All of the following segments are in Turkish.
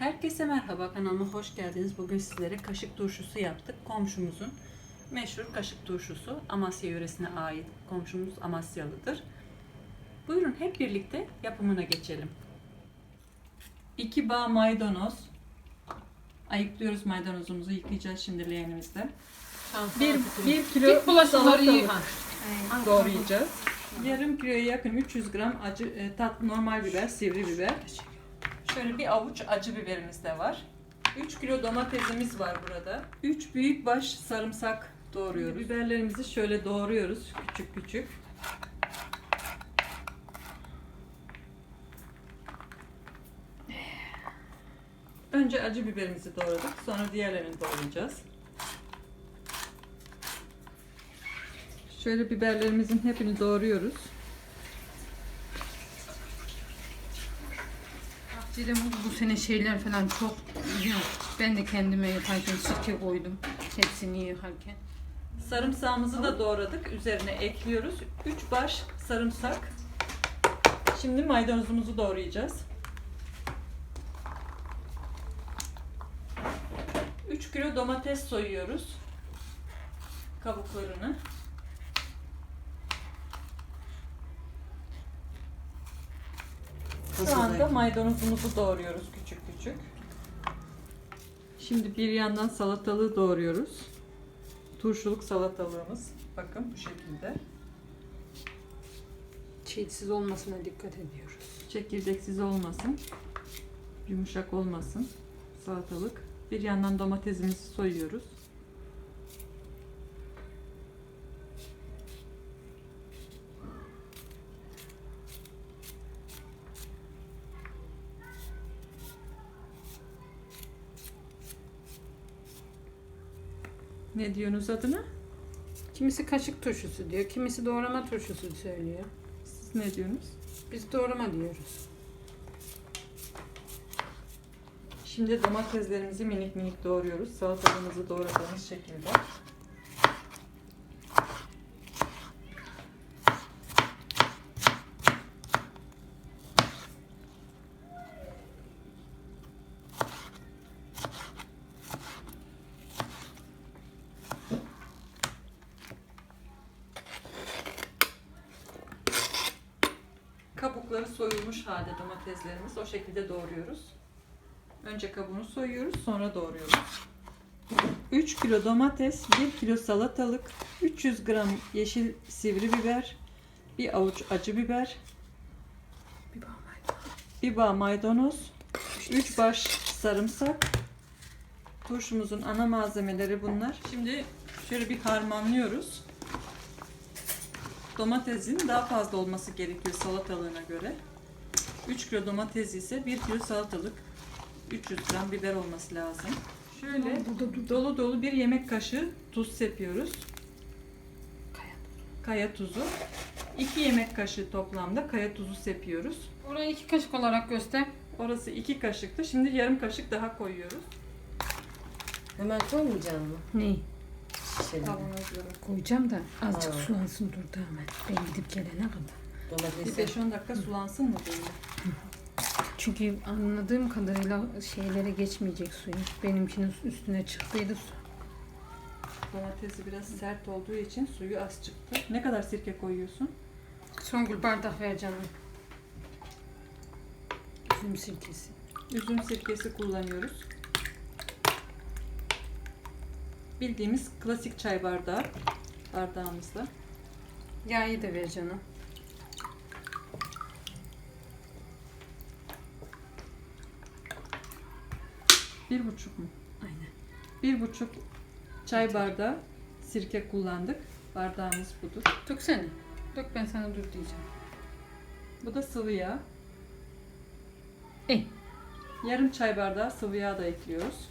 Herkese merhaba kanalıma hoş geldiniz. Bugün sizlere kaşık turşusu yaptık. Komşumuzun meşhur kaşık turşusu. Amasya yöresine ait. Komşumuz Amasyalıdır. Buyurun hep birlikte yapımına geçelim. 2 bağ maydanoz. Ayıklıyoruz maydanozumuzu. Yıkayacağız şimdi leğenimizde. Bir, bir kilo bulaşıkları salatalık yıka. doğrayacağız. Yarım kiloya yakın 300 gram acı e, tat normal biber, sivri biber. Şöyle bir avuç acı biberimiz de var. 3 kilo domatesimiz var burada. 3 büyük baş sarımsak doğruyoruz. Biberlerimizi şöyle doğruyoruz küçük küçük. Önce acı biberimizi doğradık. Sonra diğerlerini doğrayacağız. Şöyle biberlerimizin hepini doğruyoruz. Bu, bu sene şeyler falan çok yok. Ben de kendime yaparken sirke koydum. Hepsini yıkarken. Sarımsağımızı da doğradık. Üzerine ekliyoruz. 3 baş sarımsak. Şimdi maydanozumuzu doğrayacağız. 3 kilo domates soyuyoruz. Kabuklarını. Şu anda maydanozumuzu doğruyoruz küçük küçük. Şimdi bir yandan salatalığı doğruyoruz. Turşuluk salatalığımız. Bakın bu şekilde. Çiğsiz olmasına dikkat ediyoruz. Çekirdeksiz olmasın. Yumuşak olmasın. Salatalık. Bir yandan domatesimizi soyuyoruz. Ne diyorsunuz adına? Kimisi kaşık turşusu diyor, kimisi doğrama turşusu söylüyor. Siz ne diyorsunuz? Biz doğrama diyoruz. Şimdi domateslerimizi minik minik doğruyoruz. Salatalığımızı doğradığımız şekilde. Kabukları soyulmuş halde domateslerimiz o şekilde doğruyoruz. Önce kabuğunu soyuyoruz, sonra doğruyoruz. 3 kilo domates, 1 kilo salatalık, 300 gram yeşil sivri biber, bir avuç acı biber, Bir bağ maydanoz, 3 baş sarımsak. Turşumuzun ana malzemeleri bunlar. Şimdi şöyle bir harmanlıyoruz. Domatesin daha fazla olması gerekiyor salatalığına göre. 3 kilo domates ise 1 kilo salatalık, 300 gram biber olması lazım. Şöyle dolu dolu bir yemek kaşığı tuz sepiyoruz. Kaya. Kaya tuzu. 2 yemek kaşığı toplamda kaya tuzu sepiyoruz. Orayı iki kaşık olarak göster. Orası 2 kaşıktı. Şimdi yarım kaşık daha koyuyoruz. Hemen koymayacağım mı? Ne? Şey, Kavanozlara. Koyacağım da azıcık Ha. sulansın durdu hemen. Ben gidip gelene kadar. Bir domatesi. 5-10 dakika sulansın mı böyle? Çünkü anladığım kadarıyla şeylere geçmeyecek suyu. Benimkinin üstüne çıktıydı su. Domatesi biraz sert olduğu için suyu az çıktı. Ne kadar sirke koyuyorsun? Songül bardak ver canım. Üzüm sirkesi. Üzüm sirkesi kullanıyoruz. Bildiğimiz klasik çay bardağı bardağımızda. Yağı da ver canım. Bir buçuk mu? Aynen. Bir buçuk çay bardağı sirke kullandık. Bardağımız budur. Döksene. Dök ben sana dur diyeceğim. Bu da sıvı yağ. İyi. Yarım çay bardağı sıvı yağ da ekliyoruz.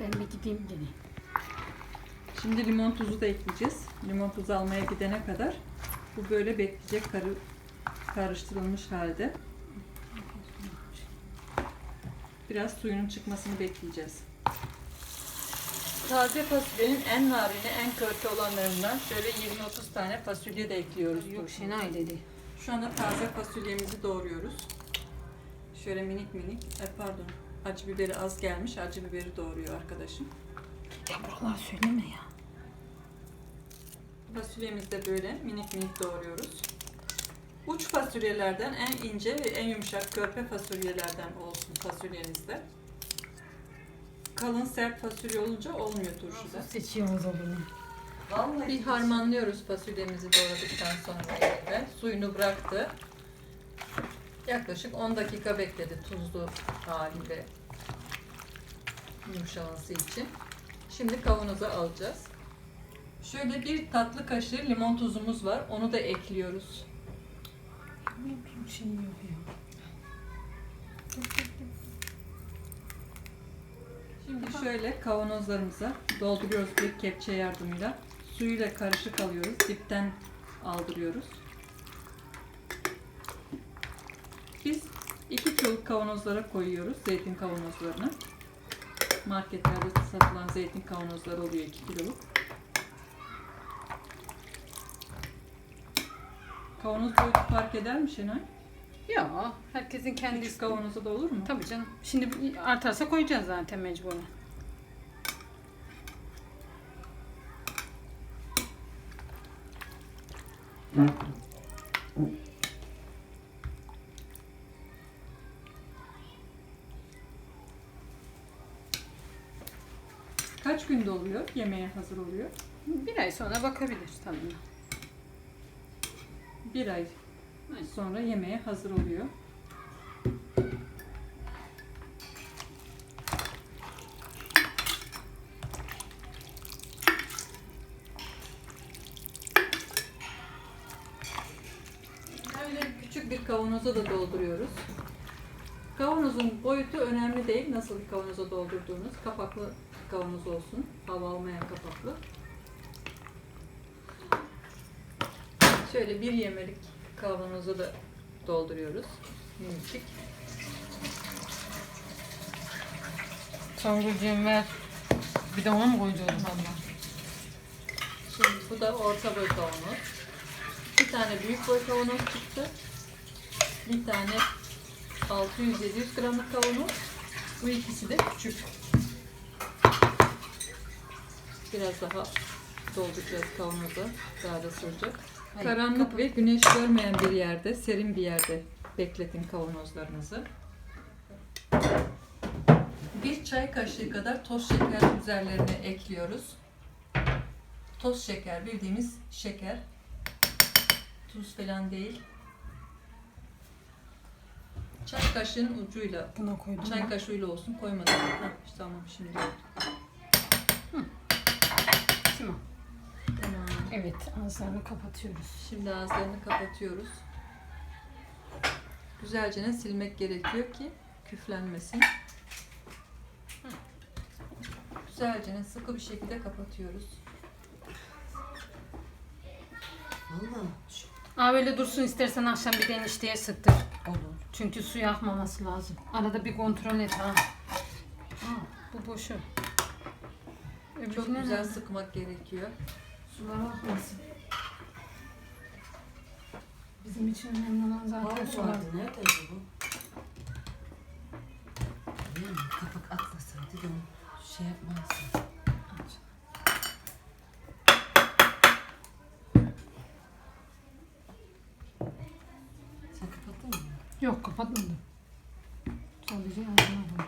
Ben bir gideyim geleyim. Şimdi limon tuzu da ekleyeceğiz. Limon tuzu almaya gidene kadar bu böyle bekleyecek karı, karıştırılmış halde. Biraz suyunun çıkmasını bekleyeceğiz. Taze fasulyenin en narini, en kötü olanlarından şöyle 20-30 tane fasulye de ekliyoruz. Yok Şenay dedi. Şu anda taze fasulyemizi doğruyoruz. Şöyle minik minik, e, pardon acı biberi az gelmiş. Acı biberi doğruyor arkadaşım. Ya buralar söyleme ya. Fasulyemizi de böyle minik minik doğruyoruz. Uç fasulyelerden en ince ve en yumuşak körpe fasulyelerden olsun fasulyenizde. Kalın sert fasulye olunca olmuyor turşuda. Seçiyoruz o bunu. Vallahi Bir harmanlıyoruz fasulyemizi doğradıktan sonra evde. Suyunu bıraktı. Yaklaşık 10 dakika bekledi tuzlu haliyle yumuşaması için. Şimdi kavanoza alacağız. Şöyle bir tatlı kaşığı limon tuzumuz var. Onu da ekliyoruz. Şimdi şöyle kavanozlarımıza dolduruyoruz bir kepçe yardımıyla. Suyuyla karışık alıyoruz. Dipten aldırıyoruz. Biz iki kiloluk kavanozlara koyuyoruz. Zeytin kavanozlarını. Marketlerde satılan zeytin kavanozları oluyor 2 kiloluk. Kavanoz boyutu fark eder mi Şenay? Ya herkesin kendi Küçük kavanoza da olur mu? Tabii canım. Şimdi artarsa koyacağız zaten mecburen. Kaç günde oluyor? Yemeğe hazır oluyor. Bir ay sonra bakabiliriz tabii. Bir ay Aynen. sonra yemeğe hazır oluyor. Küçük bir kavanoza da dolduruyoruz. Kavanozun boyutu önemli değil. Nasıl bir kavanoza doldurduğunuz. Kapaklı kavanoz olsun. Hava almayan kapaklı. Şöyle bir yemelik kavanoza da dolduruyoruz. Minicik. Songülcüğüm ver. Bir de onu mu koyacağız abla? Şimdi bu da orta boy kavanoz. Bir tane büyük boy kavanoz çıktı. Bir tane 600-700 gramlık kavanoz. Bu ikisi de küçük. Biraz daha dolduracağız kavanoza. Daha da sığacak. Hayır, Karanlık ve güneş görmeyen bir yerde, serin bir yerde bekletin kavanozlarınızı. Bir çay kaşığı kadar toz şeker üzerlerine ekliyoruz. Toz şeker, bildiğimiz şeker. Tuz falan değil. Çay kaşığının ucuyla, Buna koydum. çay kaşığıyla olsun koymadım. Heh, işte tamam şimdi. Tamam. Evet ağızlarını kapatıyoruz. Şimdi ağızlarını kapatıyoruz. Güzelce silmek gerekiyor ki küflenmesin. Güzelce sıkı bir şekilde kapatıyoruz. Vallahi Aa böyle dursun istersen akşam bir de enişteye sıktır. olur. Çünkü suyu akmaması lazım. Arada bir kontrol et ha. Aa, bu boşu. Çok Öbürüne güzel ne? sıkmak gerekiyor. Sular akmasın. Bizim için önemli olan zaten Var sular. vardı. Neredeydi bu? Değil mi? Kapak atlasaydı da şey yapmazdı. Sen kapattın mı? Yok kapatmadım. Sadece ağzına koydum.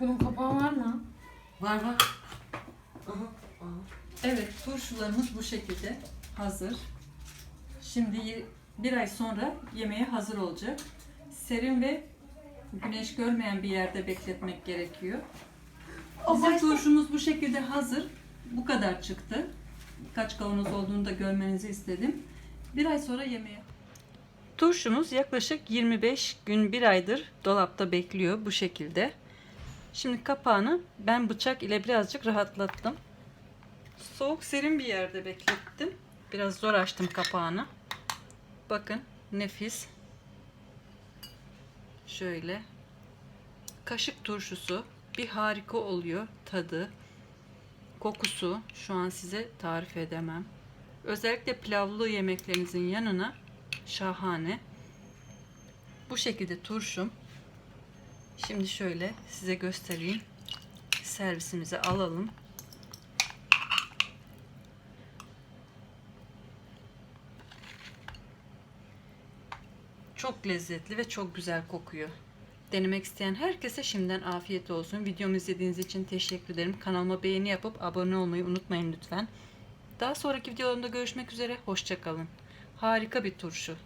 Bunun kapağı var mı? Var var. Aha. Aha. Evet, turşularımız bu şekilde hazır. Şimdi bir ay sonra yemeğe hazır olacak. Serin ve güneş görmeyen bir yerde bekletmek gerekiyor. Bizim turşumuz bu şekilde hazır. Bu kadar çıktı. Kaç kavanoz olduğunu da görmenizi istedim. Bir ay sonra yemeğe. Turşumuz yaklaşık 25 gün bir aydır dolapta bekliyor bu şekilde. Şimdi kapağını ben bıçak ile birazcık rahatlattım. Soğuk serin bir yerde beklettim. Biraz zor açtım kapağını. Bakın nefis. Şöyle. Kaşık turşusu. bir harika oluyor tadı. Kokusu şu an size tarif edemem. Özellikle pilavlı yemeklerinizin yanına şahane. Bu şekilde turşum. Şimdi şöyle size göstereyim. Servisimize alalım. Çok lezzetli ve çok güzel kokuyor. Denemek isteyen herkese şimdiden afiyet olsun. Videomu izlediğiniz için teşekkür ederim. Kanalıma beğeni yapıp abone olmayı unutmayın lütfen. Daha sonraki videolarımda görüşmek üzere. Hoşçakalın. Harika bir turşu.